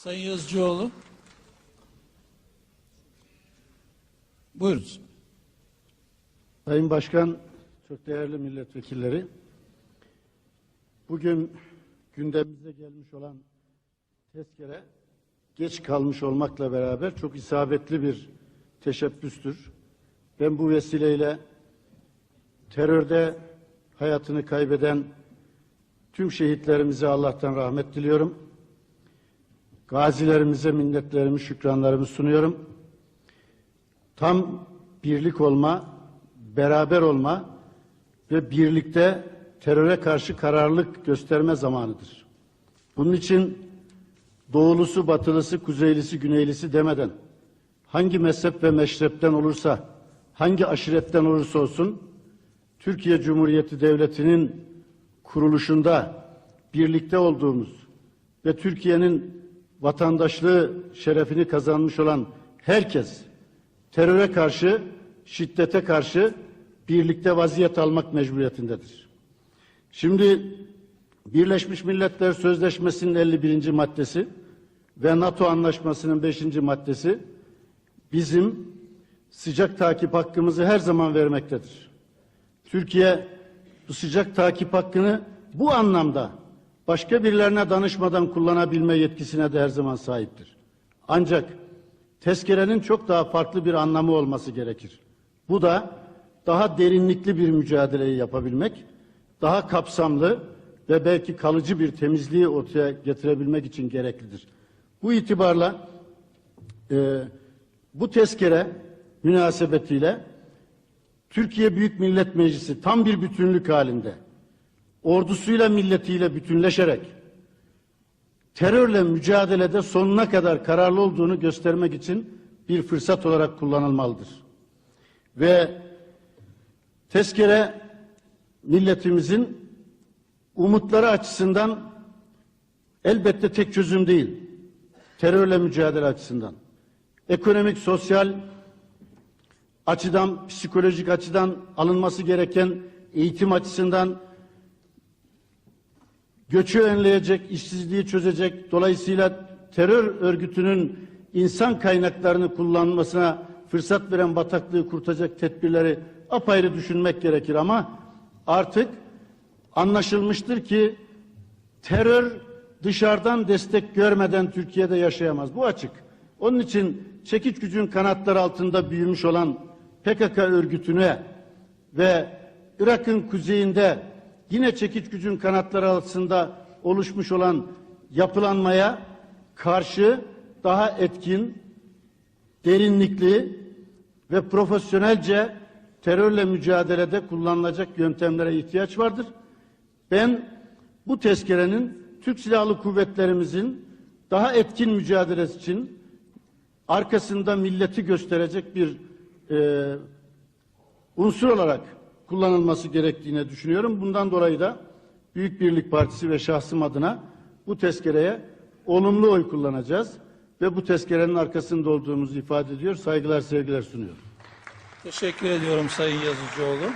Sayın Yazıcıoğlu. Buyurun. Sayın Başkan, çok değerli milletvekilleri, bugün gündemimize gelmiş olan tezkere geç kalmış olmakla beraber çok isabetli bir teşebbüstür. Ben bu vesileyle terörde hayatını kaybeden tüm şehitlerimize Allah'tan rahmet diliyorum. Gazilerimize minnetlerimi, şükranlarımı sunuyorum. Tam birlik olma, beraber olma ve birlikte teröre karşı kararlılık gösterme zamanıdır. Bunun için doğulusu, batılısı, kuzeylisi, güneylisi demeden hangi mezhep ve meşrepten olursa, hangi aşiretten olursa olsun Türkiye Cumhuriyeti Devleti'nin kuruluşunda birlikte olduğumuz ve Türkiye'nin vatandaşlığı şerefini kazanmış olan herkes teröre karşı, şiddete karşı birlikte vaziyet almak mecburiyetindedir. Şimdi Birleşmiş Milletler Sözleşmesi'nin 51. maddesi ve NATO Anlaşması'nın 5. maddesi bizim sıcak takip hakkımızı her zaman vermektedir. Türkiye bu sıcak takip hakkını bu anlamda başka birilerine danışmadan kullanabilme yetkisine de her zaman sahiptir. Ancak tezkerenin çok daha farklı bir anlamı olması gerekir. Bu da daha derinlikli bir mücadeleyi yapabilmek, daha kapsamlı ve belki kalıcı bir temizliği ortaya getirebilmek için gereklidir. Bu itibarla e, bu tezkere münasebetiyle Türkiye Büyük Millet Meclisi tam bir bütünlük halinde ordusuyla milletiyle bütünleşerek terörle mücadelede sonuna kadar kararlı olduğunu göstermek için bir fırsat olarak kullanılmalıdır. Ve tezkere milletimizin umutları açısından elbette tek çözüm değil. Terörle mücadele açısından. Ekonomik, sosyal açıdan, psikolojik açıdan alınması gereken eğitim açısından göçü önleyecek, işsizliği çözecek, dolayısıyla terör örgütünün insan kaynaklarını kullanmasına fırsat veren bataklığı kurtacak tedbirleri apayrı düşünmek gerekir ama artık anlaşılmıştır ki terör dışarıdan destek görmeden Türkiye'de yaşayamaz. Bu açık. Onun için çekiç gücün kanatları altında büyümüş olan PKK örgütüne ve Irak'ın kuzeyinde yine çekiç gücün kanatları altında oluşmuş olan yapılanmaya karşı daha etkin, derinlikli ve profesyonelce terörle mücadelede kullanılacak yöntemlere ihtiyaç vardır. Ben bu tezkerenin Türk Silahlı Kuvvetlerimizin daha etkin mücadelesi için arkasında milleti gösterecek bir e, unsur olarak kullanılması gerektiğini düşünüyorum. Bundan dolayı da Büyük Birlik Partisi ve şahsım adına bu tezkereye olumlu oy kullanacağız ve bu tezkerenin arkasında olduğumuzu ifade ediyor. Saygılar, sevgiler sunuyorum. Teşekkür ediyorum Sayın Yazıcıoğlu.